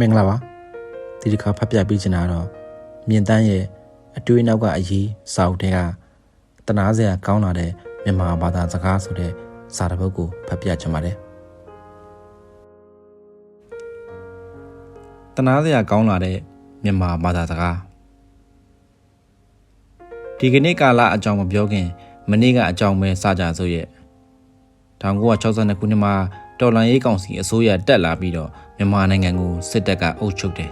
မင်္ဂလာပါဒီတစ်ခါဖတ်ပြပေးချင်တာတော့မြင်တန်းရဲ့အတွေ့အနောက်ကအရေးစာအုပ်တွေကတနာစရာကောင်းလာတဲ့မြန်မာဘာသာစကားဆိုတဲ့စာတစ်ပုဒ်ကိုဖတ်ပြချင်ပါတယ်တနာစရာကောင်းလာတဲ့မြန်မာဘာသာစကားဒီကနေ့ကာလအကြောင်းမပြောခင် မနေ့ကအကြောင်းပဲစကြစို့ရဲ့1962ခုနှစ်မှာ တော်လန်ရေးကောင်စီအစိုးရတက်လာပြီးတော့မြန်မာနိုင်ငံကိုစစ်တပ်ကအုပ်ချုပ်တယ်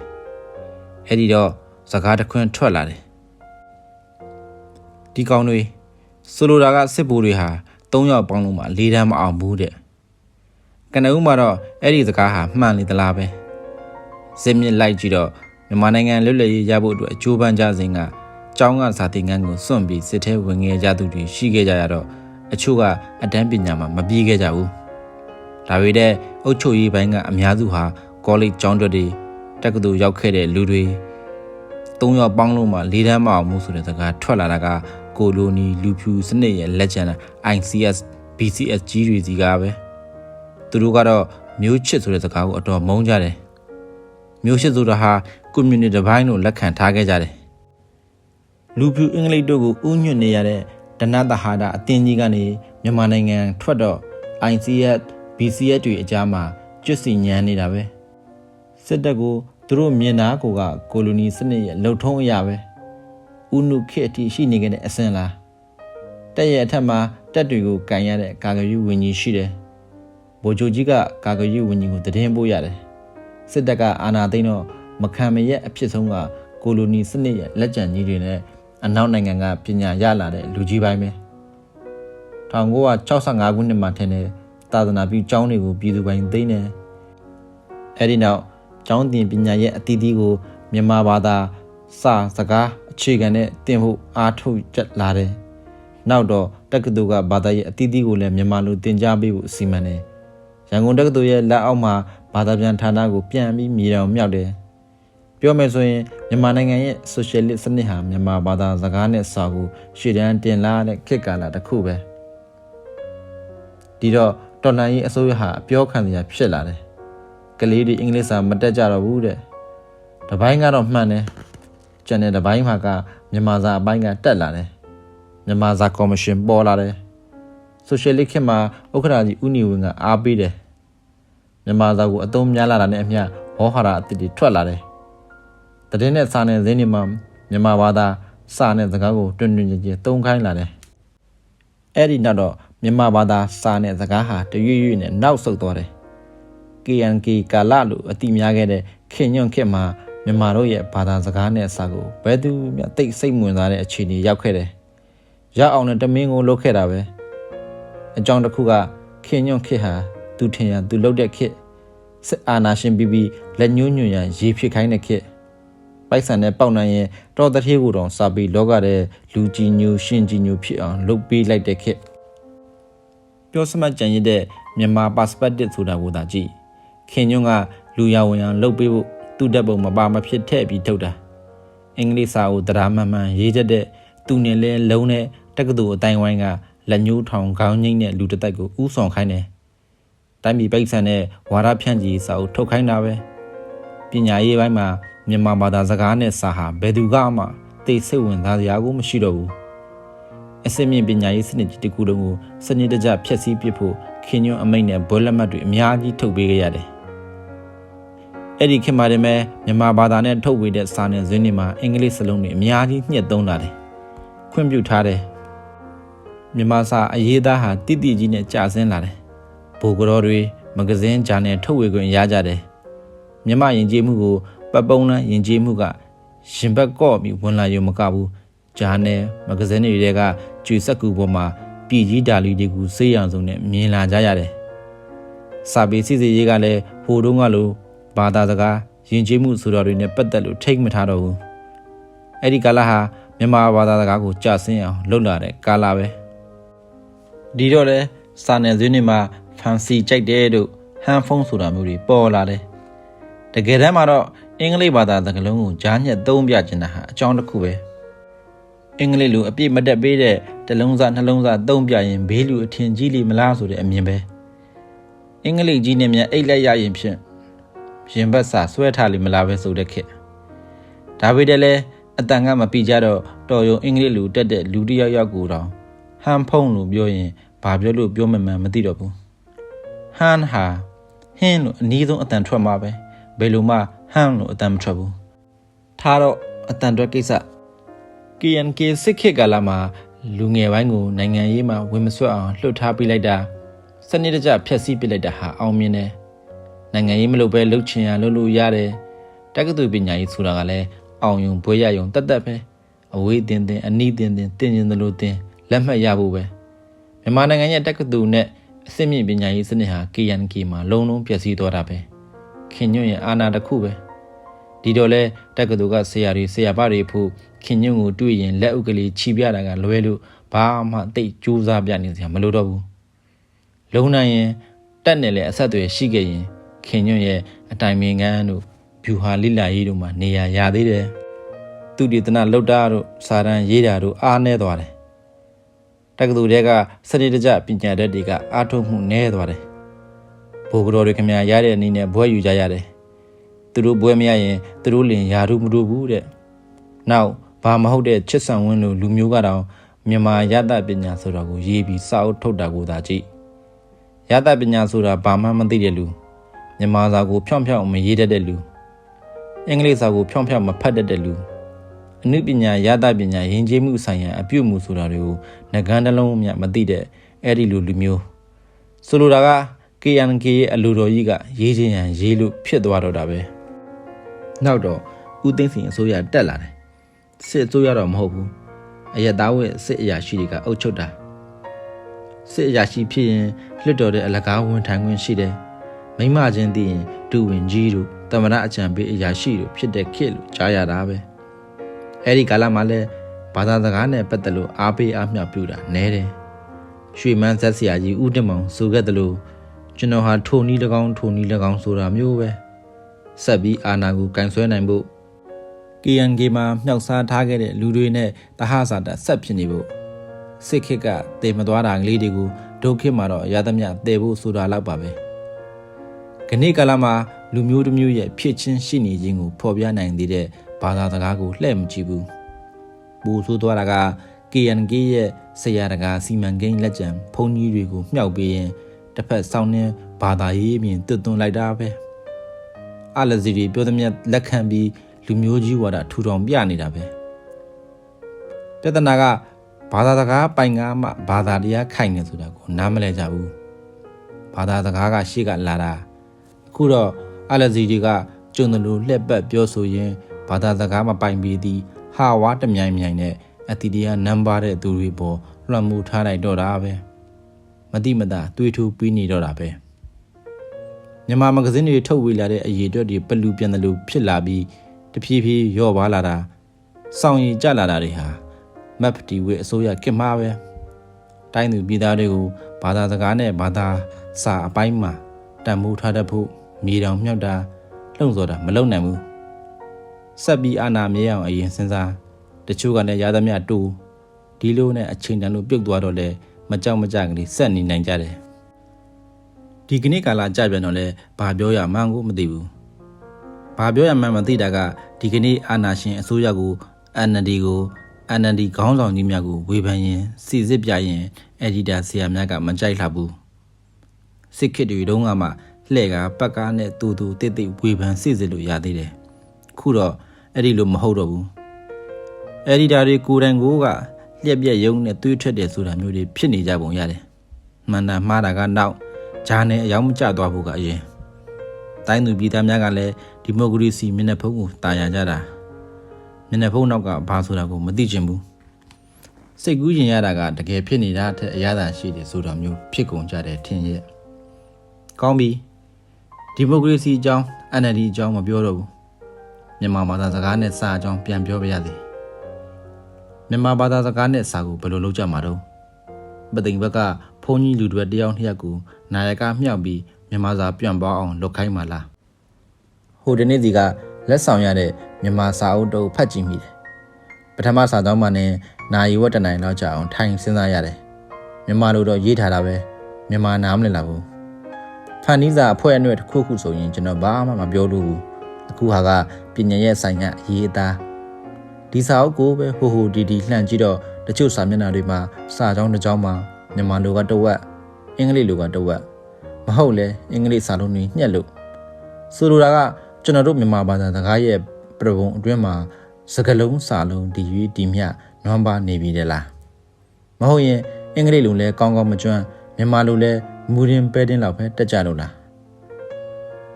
။အဲဒီတော့စကားတခွန်းထွက်လာတယ်။ဒီကောင်တွေဆိုလိုတာကစစ်ဗိုလ်တွေဟာ၃ယောက်ပေါင်းလုံးမှာ၄တန်းမအောင်ဘူးတဲ့။ကနဦးမှာတော့အဲ့ဒီစကားဟာမှန်လေသလားပဲ။စစ်မြစ်လိုက်ကြည့်တော့မြန်မာနိုင်ငံလွတ်လပ်ရေးရဖို့အတွက်အကျိုးပန်းကြစဉ်ကကျောင်းကစာသင်ခန်းကိုစွန့်ပြီးစစ်ထဲဝင်ငယ်ကြသူတွေရှိခဲ့ကြရတော့အချို့ကအတန်းပညာမှာမပြေးခဲ့ကြဘူး။ ဒါပေမဲ့အုတ်ချုပ်ရေးပိုင်းကအများစုဟာကောလိပ်ကျောင်းတွက်တွေတက္ကသိုလ်ရောက်ခဲ့တဲ့လူတွေသုံးယောက်ပေါင်းလို့မှလေးတန်းမအောင်မှုဆိုတဲ့စကားထွက်လာတာကကိုလိုနီလူဖြူစနစ်ရဲ့လက်ကျန် ICS BCS ကြီးတွေစီကပဲသူတို့ကတော့မျိုးချစ်ဆိုတဲ့စကားကိုအတော်မုန်းကြတယ်မျိုးချစ်ဆိုတာဟာ community ဘိုင်းလို့လက်ခံထားခဲ့ကြတယ်လူဖြူအင်္ဂလိပ်တို့ကိုဥညွတ်နေရတဲ့ဒနတဟာဒအတင်းကြီးကနေမြန်မာနိုင်ငံထွက်တော့ ICS BCS တွေအကြားမှာကျွတ်စီညမ်းနေတာပဲစစ်တပ်ကိုသူတို့မြင်တာကိုကကိုလိုနီစနစ်ရဲ့လှုပ်ထုံးအရာပဲဥနုခေတ်အထိရှိနေခဲ့တဲ့အစင်လားတက်ရဲ့အထက်မှာတက်တွေကိုကန်ရတဲ့ကာကယူဝင်းကြီးရှိတယ်ဗိုလ်ချုပ်ကြီးကကာကယူဝင်းကြီးကိုတည်င်းပို့ရတယ်စစ်တပ်ကအာဏာသိမ်းတော့မခံမရက်အဖြစ်ဆုံးကကိုလိုနီစနစ်ရဲ့လက်ကျန်ကြီးတွေနဲ့အနောက်နိုင်ငံကပညာရလာတဲ့လူကြီးပိုင်းပဲ1965ခုနှစ်မှာထင်တယ် သာသနာပြုကျောင်းတွေကိုပြည်သူပိုင်သိမ်းတယ်အဲ့ဒီနောက်ကျောင်းတင်ပညာရဲ့အသီးသီးကိုမြန်မာဘာသာစာစကားအခြေခံနဲ့တင်ဖို့အားထုတ်ကြလာတယ်နောက်တော့တက္ကသိုလ်ကဘာသာရဲ့အသီးသီးကိုလည်းမြန်မာလိုသင်ကြားပေးဖို့အစီအမံတယ်ရန်ကုန်တက္ကသိုလ်ရဲ့လက်အောက်မှာဘာသာပြန်ဌာနကိုပြန်ပြီးမြေတောင်မြောက်တယ်ပြောမယ်ဆိုရင်မြန်မာနိုင်ငံရဲ့ socialist စနစ်ဟာမြန်မာဘာသာစကားနဲ့စာကိုရှေ့တန်းတင်လာတဲ့ခေတ်ကာလတစ်ခုပဲဒီတော့ တော်လန်ရေးအစိုးရဟာအပြောခံစရာဖြစ်လာတယ်ကလေးတွေအင်္ဂလိပ်စာမတက်ကြတော့ဘူးတဲ့တပိုင်းကတော့မှန်တယ်ကျန်တဲ့တပိုင်းမှာကမြန်မာစာအပိုင်းကတက်လာတယ်မြန်မာစာကော်မရှင်ပေါ်လာတယ်ဆိုရှယ်လစ်ခေတ်မှာဥက္ကဋ္ဌကြီးဦးနေဝင်းကအားပေးတယ်မြန်မာစာကိုအသုံးများလာတာနဲ့အမျှဟောဟာရအသစ်တွေထွက်လာတယ်တည်တဲ့စာနယ်ဇင်းတွေမှာမြန်မာဘာသာစာနဲ့စကားကိုတွင်တွင်ကြည်ကြည်သုံးခိုင်းလာတယ်အဲ့ဒီနောက်တော့ မြန်မာဘာသာစာနဲ့စကားဟာတရွေ့ရွေ့နဲ့နောက်ဆုတ်သွားတယ် KNK ကာလလို့အတိများခဲ့တဲ့ခင်ညွန့်ခေတ်မှာမြန်မာတို့ရဲ့ဘာသာစကားနဲ့စာကိုဘယ်သူမှသိစိတ်ဝင်စားတဲ့အခြေအနေရောက်ခဲ့တယ်။ရောက်အောင်နဲ့တမင်းကိုလုပ်ခဲ့တာပဲ။အကြောင်းတစ်ခုကခင်ညွန့်ခေတ်ဟာသူထင်ရသူလုပ်တဲ့ခေတ်စစ်အာဏာရှင်ပြီးပြီးလက်ညှိုးညွှန်ရရေဖြစ်ခိုင်းတဲ့ခေတ်ပိုက်ဆံနဲ့ပေါက်နိုင်ရင်တော်တထေးကိုတောင်စာပြီးလောကတဲ့လူကြီးညိုရှင်ကြီးညိုဖြစ်အောင်လုပ်ပေးလိုက်တဲ့ခေတ် ပြောစမှတ်ကြံရတဲ့မြန်မာ perspective ဆိုတာကိုသာကြည့်ခင်ညွန့်ကလူရဝင်အောင်လုပ်ပေးဖို့သူ့တက်ပုံမပါမဖြစ်ထည့်ပြီးထုတ်တာအင်္ဂလိပ်စာကိုတရားမှန်မှန်ရေးတတ်တဲ့သူနဲ့လဲလုံးနဲ့တက္ကသိုလ်အတိုင်းဝိုင်းကလက်ညှိုးထောင်ခေါင်းငိမ့်တဲ့လူတစ်တိုက်ကိုဥဆောင်ခိုင်းတယ်တိုင်းပြည်ပိတ်ဆန်တဲ့ဝါဒဖြန့်ကြီးစာအုပ်ထုတ်ခိုင်းတာပဲပညာရေးပိုင်းမှာမြန်မာဘာသာစကားနဲ့စာဟာဘယ်သူကမှသိစိတ်ဝင်စားစရာကိုမရှိတော့ဘူး အစင်းမြင့်ပညာရေးစနစ်ကြီးတစ်ခုလုံးကိုစနစ်တကျဖျက်ဆီးပစ်ဖို့ခင်ညွန့်အမိတ်နဲ့ဘွဲလက်မှတ်တွေအများကြီးထုတ်ပေးခဲ့ရတယ်အဲ့ဒီခေတ်မှာတည်းမဲ့မြန်မာဘာသာနဲ့ထုတ်ဝေတဲ့စာနယ်ဇင်းတွေမှာအင်္ဂလိပ်စလုံးတွေအများကြီးညှက်သုံးလာတယ်။ခွင့်ပြုထားတယ်။မြန်မာစာအရေးသားဟာတိတိကြီးနဲ့ကြာဆင်းလာတယ်။ဘိုကရောတွေမဂဇင်းဂျာနယ်ထုတ်ဝေခွင့်ရကြတယ်။မြန်မာယဉ်ကျေးမှုကိုပပုံးလန်းယဉ်ကျေးမှုကရင်ဘက်ကော့ပြီးဝင်လာရုံမကဘူး။ ဂျာနယ်မဂဇင်းတွေကကျွေဆက်ကူပေါ်မှာပြည်ကြီးဒါလီတွေကိုစေးရအောင်ဆုံးနဲ့မြင်လာကြရတယ်။စာပေစီစီရေးကလည်းဟိုတုန်းကလိုဘာသာစကားယဉ်ကျေးမှုဆိုတော်တွေနဲ့ပတ်သက်လို့ထိတ်မထားတော့ဘူးအဲ့ဒီကာလဟာမြန်မာဘာသာစကားကိုကြဆင်းအောင်လှုပ်လာတဲ့ကာလပဲဒီတော့လဲစာနယ်ဇင်းတွေမှာ fancy ကြိုက်တယ်တို့ hand phone ဆိုတာမျိုးတွေပေါ်လာတယ်တကယ်တမ်းမှာတော့အင်္ဂလိပ်ဘာသာစကားလုံးကိုကြားညက်သုံးပြချင်တာဟာအကြောင်းတစ်ခုပဲ အင်္ဂလိပ်လိုအပြည့်မတက်ပေးတဲ့တလုံးစားနှလုံးစားသုံးပြရင်ဘေးလူအထင်ကြီးလိမလားဆိုတဲ့အမြင်ပဲအင်္ဂလိပ်ကြီးနဲ့မြန်အိတ်လက်ရရင်ဖြင့်မရင်ဘတ်စာဆွဲထားလိမလားပဲဆိုတဲ့ခေတ်ဒါပေမဲ့လည်းအတန်ကမပြကြတော့တော်ရုံအင်္ဂလိပ်လူတက်တဲ့လူတစ်ယောက်ယောက်ကိုတော့ဟန်ဖုံလို့ပြောရင်ဘာပြောလို့ပြောမှမှန်မသိတော့ဘူးဟန်ဟာဟင်းလို့အနည်းဆုံးအတန်ထွက်မှာပဲဘယ်လိုမှဟန်လို့အတန်မထွက်ဘူးထားတော့အတန်ထွက်ကိစ္စ KNK စစ်ခေတ်ကာလမှာလူငယ်ပိုင်းကိုနိုင်ငံရေးမှာဝင်မဆွတ်အောင်လှုပ်ထားပေးလိုက်တာစနစ်တကျဖျက်ဆီးပစ်လိုက်တာဟာအောင်မြင်တယ်နိုင်ငံရေးမလုပ်ဘဲလှုပ်ချင်ရလှုပ်လို့ရတယ်တက္ကသိုလ်ပညာရေးဆိုတာကလည်းအောင်ယုံဘွဲရယုံတတ်တတ်ပဲအဝေးတင်တင်အနီးတင်တင်တင်ရင်သလိုတင်လက်မှတ်ရဖို့ပဲမြန်မာနိုင်ငံရဲ့တက္ကသိုလ်နဲ့အစစ်မြင့်ပညာရေးစနစ်ဟာ KNK မှာလုံးလုံးပျက်စီးသွားတာပဲခင်ညွန့်ရဲ့အာဏာတစ်ခုပဲ ဒီတော့လဲတက္ကသိုလ်ကဆရာတွေဆရာမတွေဖို့ခင်ညွန့်ကိုတွေ့ရင်လက်ဥကလေးခြိပြတာကလွဲလို့ဘာမှတိတ်ကြိုးစားပြနေစရာမလိုတော့ဘူးလုံနိုင်ရင်တက်နေလေအဆက်အသွယ်ရှိခဲ့ရင်ခင်ညွန့်ရဲ့အတိုင်ပင်ခံတို့ဖြူဟာလိလာရေးတို့မှာနေရာရသေးတယ်သူတည်တနာလောက်တာတို့စာတန်ရေးတာတို့အားနေသွားတယ်တက္ကသိုလ်တွေကစရိတကြပညာတတ်တွေကအားထုတ်မှုနည်းသွားတယ်ဘိုးကတော်တွေခင်ဗျာရတဲ့အနေနဲ့ဘွဲယူကြရတယ် သူတို့ဘွဲမရရင်သူတို့လင်ယာတို့မတို့ဘူးတဲ့နောက်ဘာမဟုတ်တဲ့ချစ်ဆန်ဝင်းလိုလူမျိုးကတော့မြန်မာရတပညာဆိုတာကိုရေးပြီးစာအုပ်ထုတ်တာကိုသာကြည့်ရတပညာဆိုတာဘာမှမသိတဲ့လူမြန်မာစာကိုဖြောင့်ဖြောင့်မရေးတတ်တဲ့လူအင်္ဂလိပ်စာကိုဖြောင့်ဖြောင့်မဖတ်တတ်တဲ့လူအနုပညာရတပညာယဉ်ကျေးမှုဆိုင်ရာအပြုအမူဆိုတာတွေကိုငကန်းတစ်လုံးမြမသိတဲ့အဲ့ဒီလူလူမျိုးဆိုလိုတာက KNK ရဲ့အလိုတော်ကြီးကရေးချင်းရန်ရေးလို့ဖြစ်သွားတော့တာပဲ နောက်တော့ဦးသိန်းစိန်အစိုးရတက်လာတယ်စစ်အစိုးရတော့မဟုတ်ဘူးအယက်သားဝဲစစ်အရာရှိတွေကအုပ်ချုပ်တာစစ်အရာရှိဖြစ်ရင်လွတ်တော်တဲ့အလကားဝန်ထမ်းခွင့်ရှိတယ်မိမချင်းသိရင်ဒူဝင်ကြီးတို့တမရအကြံပေးအရာရှိတို့ဖြစ်တဲ့ခေတ်လို့ကြားရတာပဲအဲ့ဒီကာလမှာလဲဘာသာစကားနဲ့ပတ်သက်လို့အားပေးအားမျှပြုတာနဲတယ်ရွှေမန်းဆက်ဆရာကြီးဦးတင်မောင်ဆိုခဲ့တယ်လို့ကျွန်တော်ဟာထိုနီး၎င်းထိုနီး၎င်းဆိုတာမျိုးပဲ ဆက်ပြီးအာနာကိုကန်ဆွဲနိုင်ဖို့ KNG မှာမြှောက်စားထားခဲ့တဲ့လူတွေနဲ့တဟဆာတာဆက်ဖြစ်နေဖို့စစ်ခစ်ကတည်မသွားတာကလေးတွေကိုဒုက္ခမှာတော့ရသမျှတည်ဖို့ဆိုတာလောက်ပါပဲခဏကာလမှာလူမျိုးတစ်မျိုးရဲ့ဖြစ်ချင်းရှိနေခြင်းကိုဖော်ပြနိုင်သေးတဲ့ဘာသာစကားကိုလှည့်မကြည့်ဘူးပူဆိုးသွားတာက KNG ရဲ့ဆရာတကာစီမံကိန်းလက်ကျန်ဘုံကြီးတွေကိုမြှောက်ပေးရင်တစ်ဖက်ဆောင်နေဘာသာရေးအမြင်တွတ်သွန်းလိုက်တာပဲ အလစီတွေပြောသမျှလက်ခံပြီးလူမျိုးကြီးဝါဒထူထောင်ပြနေတာပဲပြဿနာကဘာသာစကားပိုင်ကားမှဘာသာတရားခိုင်နေဆိုတာကိုနားမလဲကြဘူးဘာသာစကားကရှေ့ကလာတာအခုတော့အလစီတွေကကျုံတယ်လို့လှက်ပတ်ပြောဆိုရင်ဘာသာစကားမပိုင်ပြီးသည်ဟာဝါတမြိုင်မြိုင်နဲ့အတီတရားနံပါတ်တဲ့သူတွေပေါ်လွှမ်းမိုးထားလိုက်တော့တာပဲမတိမတာတွေးထူးပြီးနေတော့တာပဲ မြန်မာမဂဇင်းတွေထုတ်ဝေလာတဲ့အရေးအတွက်တွေပလူပြန်တယ်လို့ဖြစ်လာပြီးတဖြည်းဖြည်းရော့ပါလာတာစောင့်ရင်ကြလာတာတွေဟာမက်ဖတီဝေအစိုးရကင်မှားပဲတိုင်းသူပြည်သားတွေကိုဘာသာစကားနဲ့ဘာသာစာအပိုင်းမှာတန်မိုးထားတတ်ဖို့မြေတောင်မြောက်တာလှုံ့ဆော်တာမလုပ်နိုင်ဘူးဆက်ပြီးအာနာမြဲအောင်အရင်စဉ်းစားတချို့ကလည်းရသမျှတူဒီလိုနဲ့အချိန်တန်လို့ပြုတ်သွားတော့လဲမကြောက်မကြကလေးဆက်နေနိုင်ကြတယ် ဒီကနေ့ကာလကြပြန်တော့လဲဘာပြောရမှန်းကိုမသိဘူးဘာပြောရမှန်းမသိတာကဒီကနေ့အာနာရှင်အစိုးရကို NLD ကို NLD ခေါင်းဆောင်ကြီးများကိုဝေဖန်ရင်စီစစ်ပြရင်အက်ဒီတာဆရာများကမကြိုက်လှဘူးစစ်ခစ်တွေတုန်းကမှလှဲ့ကပတ်ကားနဲ့တူတူတိတ်တိတ်ဝေဖန်စစ်စစ်လို့ရသေးတယ်ခုတော့အဲ့ဒီလိုမဟုတ်တော့ဘူးအက်ဒီတာတွေကိုယ်တိုင်ကိုကလျက်ပြက်ယုံနဲ့တွေးထွက်တယ်ဆိုတာမျိုးတွေဖြစ်နေကြပုံရတယ်မှန်တာမှားတာကနောက် ဂျာနယ်အယောင်မကျသွားဖို့ကအရင်တိုင်းသူပြည်သားများကလည်းဒီမိုကရေစီမျက်နှာဖုံးကိုတာယာကြတာမျက်နှာဖုံးနောက်ကဘာဆိုတာကိုမသိချင်ဘူးစိတ်ကူးရင်ရတာကတကယ်ဖြစ်နေတာထက်အရသာရှိတယ်ဆိုတာမျိုးဖြစ်ကုန်ကြတယ်ထင်ရဲ့ကောင်းပြီဒီမိုကရေစီအကြောင်း NLD အကြောင်းမပြောတော့ဘူးမြန်မာဘာသာစကားနဲ့စာအကြောင်းပြန်ပြောပြရသည်မြန်မာဘာသာစကားနဲ့စာကိုဘယ်လိုလုပ်ကြမှာတော့ပသိမ်ဘက်ကဘုန်းကြီးလူတွေတယောက်နှစ်ယောက်ကို နာယကမြောက်ပြီးမြန်မာစာပြန်ပေါအောင်လုပ်ခိုင်းပါလားဟိုဒီနေ့စီကလက်ဆောင်ရတဲ့မြန်မာစာအုပ်တုပ်ဖတ်ကြည့်မိတယ်ပထမစာကြောင်းမှနဲ့နာယီဝတ်တနိုင်လောက်ကြအောင်ထိုင်စဉ်းစားရတယ်မြန်မာလိုတော့ရေးထားတာပဲမြန်မာနားမလည်လာဘူးဖန်နီးစာအဖွဲ့အနှဲ့တစ်ခုခုဆိုရင်ကျွန်တော်ဘာမှမပြောလို့ဘူးအခုဟာကပညာရဲ့ဆိုင်ကအရေးအသားဒီစာအုပ်ကိုပဲဟိုဟိုဒီဒီလှန်ကြည့်တော့တချို့စာမျက်နှာတွေမှာစာကြောင်းတစ်ကြောင်းမှာမြန်မာလိုကတဝက် အင်္ဂလိပ်လိုကတဝက်မဟုတ်လဲအင်္ဂလိပ်စာလုံးတွေညှက်လို့ဆိုလိုတာကကျွန်တော်တို့မြန်မာဘာသာစကားရဲ့ပြပုံအတွင်းမှာစကလုံးစာလုံးဒီရွေးဒီမြနွမ်းပါနေပြီတဲ့လားမဟုတ်ရင်အင်္ဂလိပ်လိုလဲကောင်းကောင်းမကျွမ်းမြန်မာလိုလဲမူရင်ပဲတင်းလောက်ပဲတက်ကြလို့လား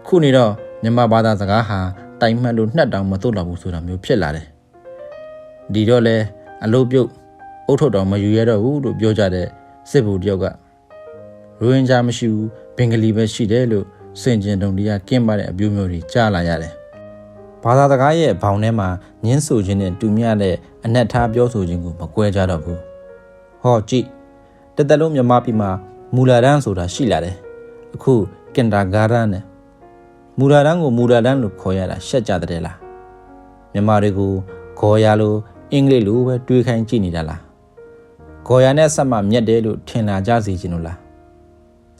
ခုနေတော့မြန်မာဘာသာစကားဟာတိုင်မှတ်လို့နှက်တောင်မသွတ်တော့ဘူးဆိုတာမျိုးဖြစ်လာတယ်ဒီတော့လဲအလုတ်ပြုတ်အုတ်ထုတ်တော်မယူရတော့ဘူးလို့ပြောကြတဲ့စစ်ဗိုလ်တယောက်က ရိုဟင်ဂျာမရှိဘူးဘင်္ဂလီပဲရှိတယ်လို့စင်ကျင်တုံတရားကင်းပါတဲ့အမျိုးမျိုးတွေကြားလာရတယ်ဘာသာစကားရဲ့ဘောင်ထဲမှာညင်းဆိုခြင်းနဲ့တူမြတဲ့အနက်ထားပြောဆိုခြင်းကိုမကွဲကြတော့ဘူးဟောကြည့်တသက်လုံးမြန်မာပြည်မှာမူလာတန်းဆိုတာရှိလာတယ်အခုကင်တာဂါရန်နဲ့မူလာတန်းကိုမူလာတန်းလို့ခေါ်ရတာရှက်ကြတဲ့လားမြန်မာတွေကိုခေါ်ရလို့အင်္ဂလိပ်လိုပဲတွေးခိုင်းကြည့်နေတာလားဂေါ်ရနဲ့ဆက်မှမြက်တယ်လို့ထင်လာကြစီခြင်းလို့လား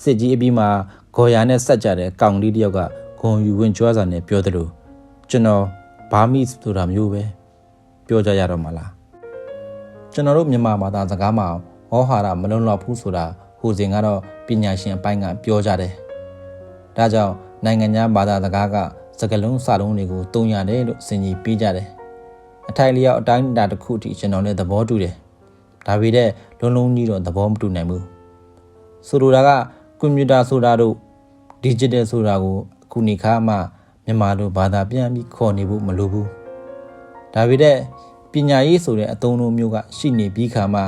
စစ်ကြီးအပြီးမှာဂေါ်ရနဲ့ဆက်ကြတဲ့ကောင်လေးတယောက်ကဂုံယူဝင်ကြွားစာနဲ့ပြောတယ်လို့ကျွန်တော်ဘာမီဆိုတာမျိုးပဲပြောကြရတော့မှာလားကျွန်တော်တို့မြန်မာဘာသာစကားမှာဟောဟာရမလုံလောက်ဘူးဆိုတာဟိုစဉ်ကတော့ပညာရှင်အပိုင်းကပြောကြတယ်ဒါကြောင့်နိုင်ငံခြားဘာသာစကားကစကလုံးစာလုံးတွေကိုတုံးရတယ်လို့စင်ကြီးပေးကြတယ်အထိုင်လျောက်အတိုင်းအတာတစ်ခုအထိကျွန်တော်လည်းသဘောတူတယ်ဒါပေမဲ့လုံးလုံးကြီးတော့သဘောမတူနိုင်ဘူးဆိုလိုတာက ကွန်ပျူတာဆိုတာတို့ digital ဆိုတာကိုအခုနေခါမှမြန်မာလိုဘာသာပြန်ပြီးခေါ်နေဖို့မလိုဘူးဒါပေမဲ့ပညာရေးဆိုတဲ့အသုံးအနှုန်းမျိုးကရှိနေပြီးခါမှ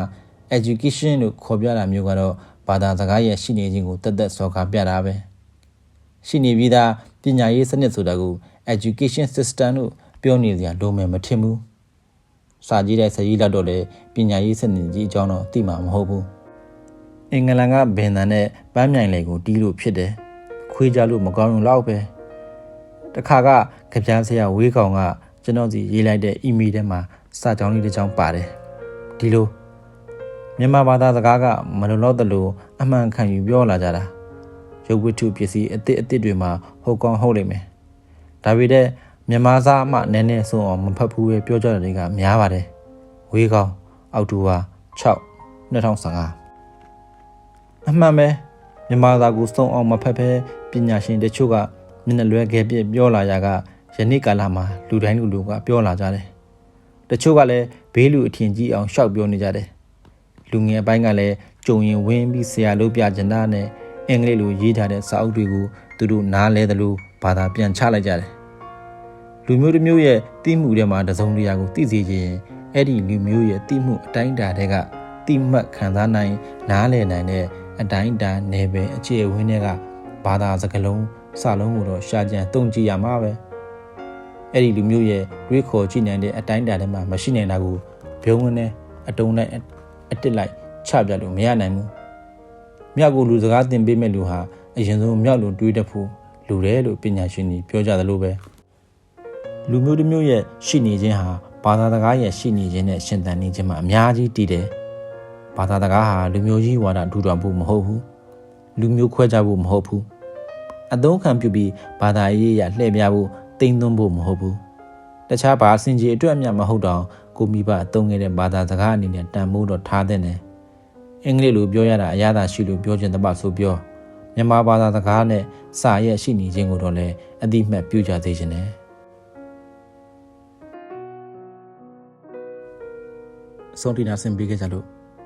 education လို့ခေါ်ပြတာမျိုးကတော့ဘာသာစကားရဲ့ရှိနေခြင်းကိုတက်တက်စော်ကားပြတာပဲရှိနေပြီးသားပညာရေးစနစ်ဆိုတာကို education system လို့ပြောနေကြလို့မယ်မထင်ဘူးစာကြည့်တဲ့ဆရာကြီးလောက်တော့လေပညာရေးစနစ်ကြီးအကြောင်းတော့သိမှာမဟုတ်ဘူး အင်္ဂလန်ကဘင်သန်နဲ့ပန်းမြိုင်လေကိုတီးလို့ဖြစ်တယ်ခွေးကြလို့မကောင်းဘူးလောက်ပဲတခါကကြပြန်းဆရာဝေးကောင်ကကျွန်တော်စီရေးလိုက်တဲ့ email ထဲမှာစာကြောင်းလေးတစ်ကြောင်းပါတယ်ဒီလိုမြန်မာဘာသာစကားကမလုံလောက်သလိုအမှန်ခံယူပြောလာကြတာရုပ်ဝတ္ထုပစ္စည်းအစ်စ်အစ်စ်တွေမှာဟုတ်ကောင်းဟုတ်လိမ့်မယ်ဒါပေမဲ့မြန်မာစာအမှနည်းနည်းဆုံးအောင်မဖတ်ဘူးပဲပြောကြတဲ့တွေကများပါတယ်ဝေးကောင်းအောက်တိုဘာ6 2015 အမှန်ပဲမြန်မာစာကိုစုံအောင်မဖတ်ဘဲပညာရှင်တချို့ကမျက်နှာလွဲခဲ့ပြပြောလာရကယနေ့ကာလမှာလူတိုင်းလူလူကပြောလာကြတယ်တချို့ကလည်းဘေးလူအထင်ကြီးအောင်ရှောက်ပြောနေကြတယ်လူငယ်အပိုင်းကလည်းကြုံရင်ဝင်းပြီးဆရာလုပ်ပြကြတာနဲ့အင်္ဂလိပ်လိုရေးထားတဲ့စာအုပ်တွေကိုသူတို့နားလဲသလိုဘာသာပြန်ချလိုက်ကြတယ်လူမျိုးတစ်မျိုးရဲ့တိမှုထဲမှာတစုံတရာကိုသိစေခြင်းအဲ့ဒီလူမျိုးရဲ့တိမှုအတိုင်းအတာတွေကတိမှတ်ခံစားနိုင်နားလည်နိုင်တဲ့ အတိုင်းအတာနယ်ပယ်အခြေအဝင်းတွေကဘာသာစကားလုံးစာလုံးကိုတော့ရှာကြံတုံကြည့်ရမှာပဲအဲ့ဒီလူမျိုးရဲ့တွေးခေါ်ကြည့်နိုင်တဲ့အတိုင်းအတာထဲမှာမရှိနိုင်တာကိုဘုံဝင်နဲ့အတုံးနဲ့အတစ်လိုက်ချပြလို့မရနိုင်ဘူးမြောက်ကိုလူစကားသင်ပေးမဲ့လူဟာအရင်ဆုံးမြောက်လိုတွေးတတ်ဖို့လူတယ်လို့ပညာရှင်တွေပြောကြသလိုပဲလူမျိုးတစ်မျိုးရဲ့ရှိနေခြင်းဟာဘာသာစကားရဲ့ရှိနေခြင်းနဲ့ရှင်သန်နေခြင်းမှာအများကြီးတည်တယ် ဘာသာစကားဟာလူမျိုးကြီးဝါဒထူထောင်ဖို့မဟုတ်ဘူးလူမျိုးခွဲခြားဖို့မဟုတ်ဘူးအသုံးခံပြုပြီးဘာသာရေးရလှည့်ပြဖို့တိမ်သွင်းဖို့မဟုတ်ဘူးတခြားဘာစင်ကြီးအတွက်အမြတ်မဟုတ်တော့ကိုမိဘအသုံးခဲ့တဲ့ဘာသာစကားအနေနဲ့တန်ဖိုးတော့ထားတဲ့နဲ့အင်္ဂလိပ်လိုပြောရတာအရသာရှိလို့ပြောခြင်းတပတ်ဆိုပြောမြန်မာဘာသာစကားနဲ့စာရဲ့ရှိနေခြင်းကိုတော့လည်းအတိမတ်ပြုကြသေးခြင်းနဲ့ဆုံးတိနာဆင်ပေးခဲ့ကြလို့